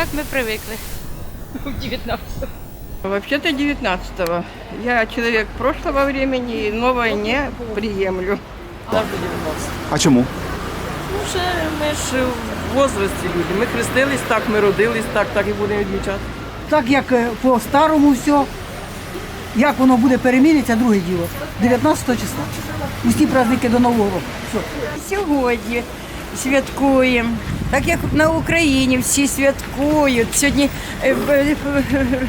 так ми привикли. Вообще-то 19-го. Я человек прошлого времени и новое не приемлю. А чому? Ну, вже ми ж в возрасті люди. Ми хрестились так, ми родились так, так і будемо відмічати. Так як е, по старому все, як воно буде переміниться, друге діло. 19 числа. Усі праздники до Нового року. Все. Сьогодні святкуємо. Так як на Україні всі святкують. Сьогодні е,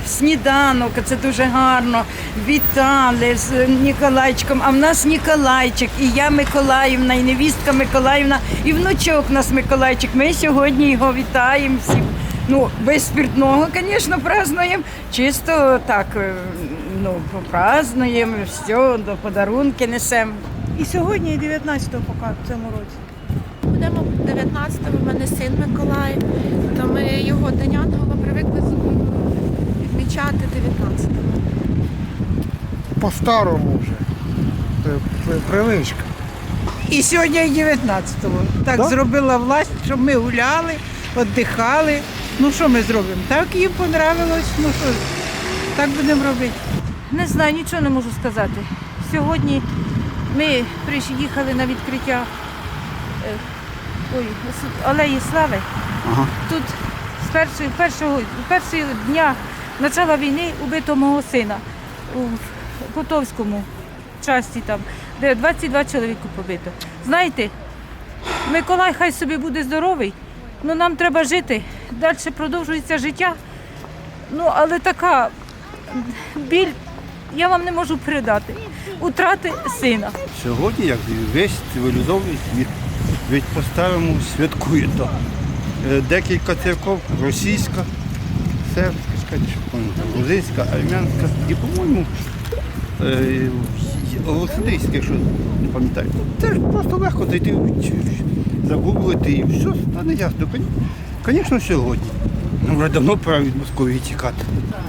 сніданок, це дуже гарно. Вітали з Ніколайчиком. А в нас Ніколайчик, і я Миколаївна, і невістка Миколаївна, і внучок у нас Миколайчик. Ми сьогодні його вітаємо всім. Ну, без спиртного, звісно, празднуємо. Чисто так, е, ну, празднуємо, все, до подарунки несемо. І сьогодні, і 19-го поки в цьому році. Будемо 19-го, в мене син Миколай, то ми його День Ангела привикли відмічати 19-го. По-старому вже. Це привичка. І сьогодні, і 19-го. Так Да? зробила власть, щоб ми гуляли, віддихали. Ну що ми зробимо? Так їм понравилось. Ну що так будемо робити. Не знаю, нічого не можу сказати. Сьогодні ми приїхали на відкриття е, ой, Алеї Слави. Ага. Тут з першого, першого, першого дня почала війни убито мого сина у Котовському часті, там, де 22 чоловіка побито. Знаєте, Миколай хай собі буде здоровий, але нам треба жити. Далі продовжується життя. Ну, але така біль я вам не можу передати. Утрати сина. Сьогодні, як весь цивілізований світ, ведь по-старому святкує то. Е, Декілька церков, російська, сербська, грузинська, армянська і, по-моєму, е, Олександрійська, якщо не пам'ятаю. Це ж просто легко зайти, загуглити і все, стане ясно. Звісно, сьогодні. Ну, Вже давно пора від Московії тікати.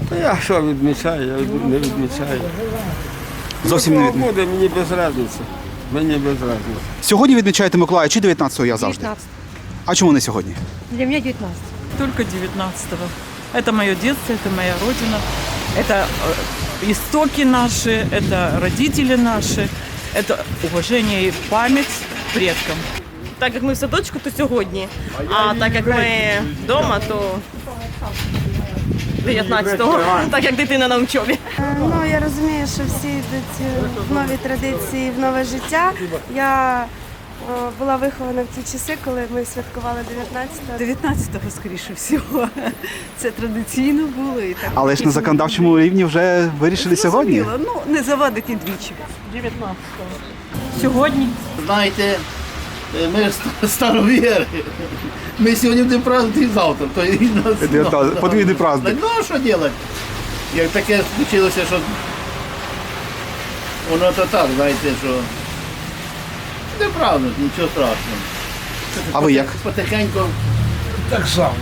Та я що відмічаю, я не відмічаю. Зовсім не відмічаю. мені без разниці. Мені без разниці. Сьогодні відмічаєте Миколая чи 19-го я завжди? 19. А чому не сьогодні? Для мене 19. Только 19-го. Это мое детство, это моя родина, это э, истоки наши, это родители наши, это уважение и память предкам. Так як ми в садочку, то сьогодні. А так як ми вдома, то 19-го, так як дитина на учобі. Ну, я розумію, що всі йдуть е, в нові традиції, в нове життя. Я е, була вихована в ті часи, коли ми святкували 19-го. 19-го, скоріше всього. Це традиційно було. І так Але ж на законодавчому рівні вже вирішили сьогодні. Ну, не завадить і двічі. 19-го. Сьогодні Знаєте, ми ж старовіри. Ми сьогодні не празднуємо, і завтра. То і нас. Подвійний праздник. Ну, а що робити? Як таке случилося, що воно то так, знаєте, що не празднують, нічого страшного. А ви як? Потихеньку Так само.